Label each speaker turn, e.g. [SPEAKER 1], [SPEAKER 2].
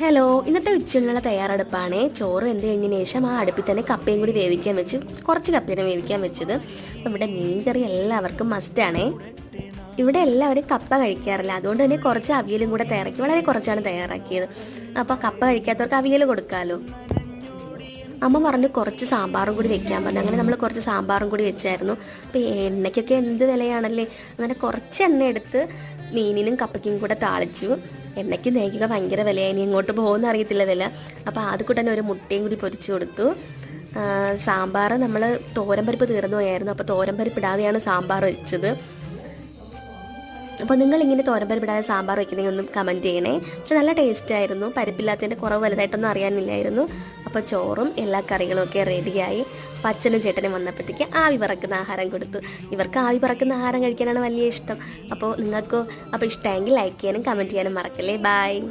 [SPEAKER 1] Hello ഇന്നത്തെ ഉച്ചയുള്ള തയ്യാറെടുപ്പാണ്. ചോറ് എന്ത് കഴിഞ്ഞതിന് ശേഷം ആ അടുപ്പിൽ തന്നെ കപ്പയും കൂടി വേവിക്കാൻ വെച്ച്. കുറച്ച് കപ്പേനെ വേവിക്കാൻ വെച്ചത്. അപ്പം ഇവിടെ മീൻകറി എല്ലാവർക്കും മസ്റ്റാണേ ഇവിടെ എല്ലാവരും കപ്പ കഴിക്കാറില്ല. അതുകൊണ്ട് തന്നെ കുറച്ച് അവിയലും കൂടെ തയ്യാറാക്കി. വളരെ കുറച്ചാണ് തയ്യാറാക്കിയത്. അപ്പോൾ കപ്പ കഴിക്കാത്തവർക്ക് അവിയൽ കൊടുക്കാമല്ലോ അമ്മ പറഞ്ഞു കുറച്ച് സാമ്പാറും കൂടി വെക്കാൻ പറഞ്ഞു. അങ്ങനെ നമ്മൾ കുറച്ച് സാമ്പാറും കൂടി വെച്ചായിരുന്നു. അപ്പോൾ എണ്ണയ്ക്കൊക്കെ എന്ത് വിലയാണല്ലേ? അങ്ങനെ കുറച്ച് എണ്ണ എടുത്ത് മീനിനും കപ്പയ്ക്കും കൂടെ താളിച്ചു. എണ്ണയ്ക്ക് നെയ്ക്കുക ഭയങ്കര വിലയായി. ഇനി എങ്ങോട്ട് പോകുമെന്ന് അറിയത്തില്ല വില. അപ്പോൾ തന്നെ ഒരു മുട്ടയും കൂടി പൊരിച്ചു കൊടുത്തു. സാമ്പാർ നമ്മൾ തോരൻപരിപ്പ് തീർന്നു പോയായിരുന്നു. അപ്പോൾ തോരൻപരിപ്പ് ഇടാതെയാണ് സാമ്പാർ വെച്ചത്. അപ്പോൾ നിങ്ങൾ ഇങ്ങനെ തോരമ്പരിപ്പിടാതെ സാമ്പാർ വയ്ക്കുന്നതെങ്കിൽ ഒന്ന് കമന്റ് ചെയ്യണേ. പക്ഷെ നല്ല ടേസ്റ്റ് ആയിരുന്നു. പരിപ്പില്ലാത്തതിന്റെ കുറവ് വലുതായിട്ടൊന്നും അറിയാനില്ലായിരുന്നു. അപ്പോൾ ചോറും എല്ലാ കറികളും ഒക്കെ റെഡിയായി പച്ചനും ചേട്ടനും വന്നപ്പോഴത്തേക്ക് ആവി പറക്കുന്ന ആഹാരം കൊടുത്തു. ഇവർക്ക് ആവി പറക്കുന്ന ആഹാരം കഴിക്കാനാണ് വലിയ ഇഷ്ടം. അപ്പോൾ നിങ്ങൾക്കോ അപ്പോൾ ഇഷ്ടമെങ്കിൽ ലൈക്ക് ചെയ്യാനും കമന്റ് ചെയ്യാനും മറക്കല്ലേ. ബൈ